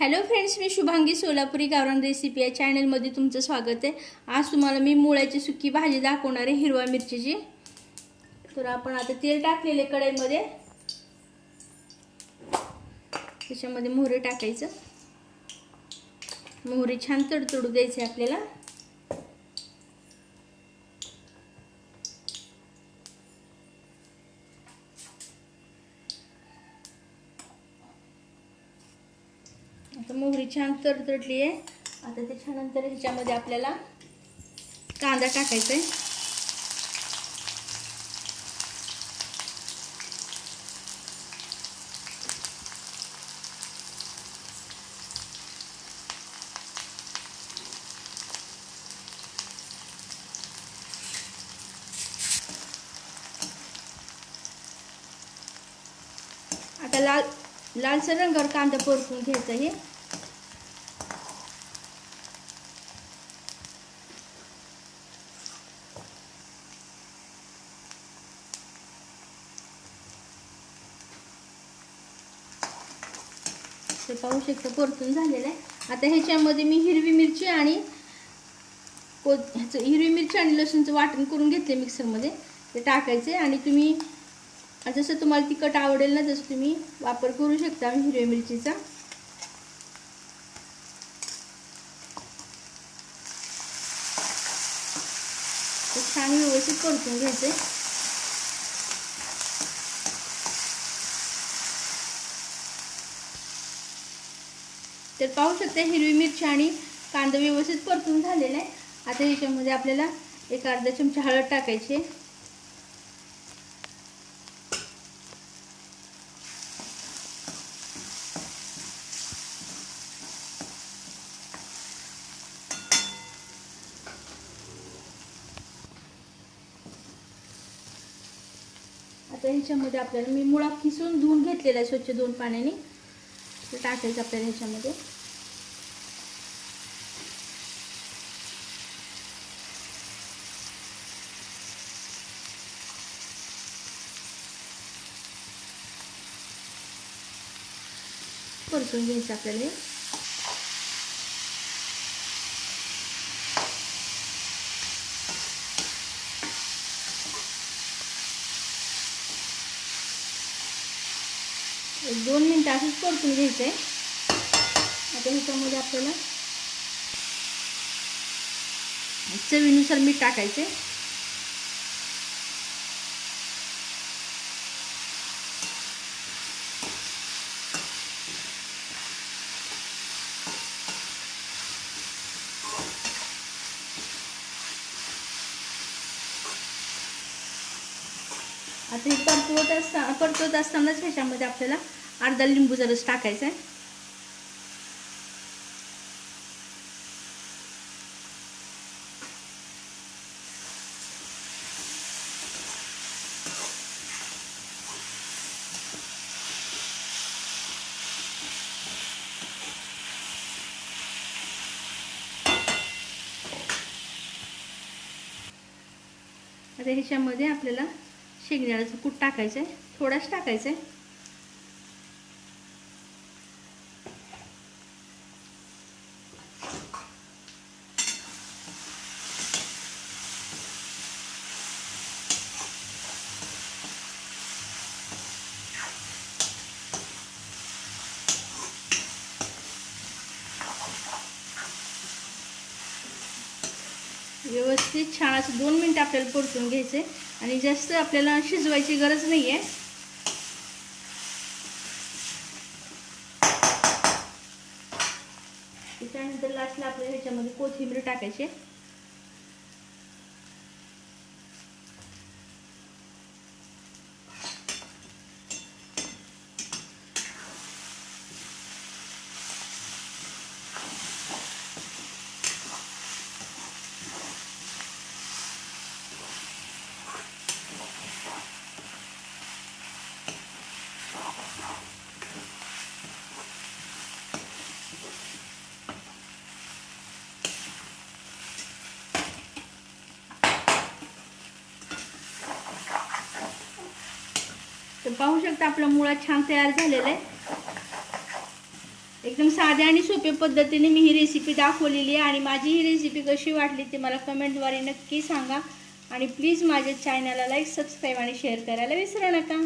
Hello friends मी शुभांगी सोलापुरी गावरान recipe या चॅनलमध्ये तुमचं स्वागत आहे. आज तुम्हाला मी मुळ्याची सुकी भाजी दाखवणार आहे हिरवा मिरचीची. तर आपण आता तेल टाकलेले कढईमध्ये. त्याच्यामध्ये मोहरी टाकायचं. मोहरी छान तडतडू द्यायची आपल्याला. आता मोहरी छान तडतडली आहे. आता त्याच्यानंतर ह्याच्यामध्ये आपल्याला कांदा टाकायचा आहे आता लाल लालसर रंगावर कांदा परतून घ्यायचा हे हे पाहू शकता परतून झालेलं आहे. आता ह्याच्यामध्ये मी हिरवी मिरची आणि को ह्याचं हिरवी मिरची आणि लसूणचं वाटण करून घेतले मिक्सरमध्ये. ते टाकायचे आणि तुम्ही जसं तुम्हाला तिखट आवडेल ना तसं तुम्ही वापर करू शकता हिरव्या मिरचीचा. छान व्यवस्थित परतून घ्यायचे तर पाहू शकता हिरवी मिरची आणि कांदा व्यवस्थित परतून झालेला आहे आता ह्याच्यामध्ये आपल्याला एक अर्धा चमचा हळद टाकायची आता ह्याच्यामध्ये आपल्याला मी मुळा किसून धुवून घेतलेला आहे स्वच्छ दोन पाण्याने. टाकायचं आपल्याला ह्याच्यामध्ये परतून घ्यायचं आपल्याला एक दोन मिनटं असंच परतून घ्यायचं आहे आता ह्याच्यामध्ये आपल्याला चवीनुसार मीठ टाकायचे आता हे परतवत असता परतवत असतानाच ह्याच्यामध्ये आपल्याला अर्धा लिंबूचा रस टाकायचा आहे आता ह्याच्यामध्ये आपल्याला शेंगदाण्याचं कूट टाकायचं आहे थोडाच टाकायचं आहे व्यवस्थित छान असं दोन मिनटं आपल्याला परतून घ्यायचे आणि जास्त आपल्याला शिजवायची गरज नाही आहे त्याच्यानंतर लास्टला आपल्याला ह्याच्यामध्ये कोथिंबीर टाकायची. पाहू शकता आपला मुळा छान तयार झालेला आहे. एकदम साध्या आणि सोप्या पद्धतीने मी ही रेसिपी दाखवलेली आहे आणि माझी ही रेसिपी कशी वाटली ते मला कमेंटद्वारे नक्की सांगा. आणि प्लीज माझ्या चॅनलला लाईक सबस्क्राईब आणि शेअर करायला विसरू नका.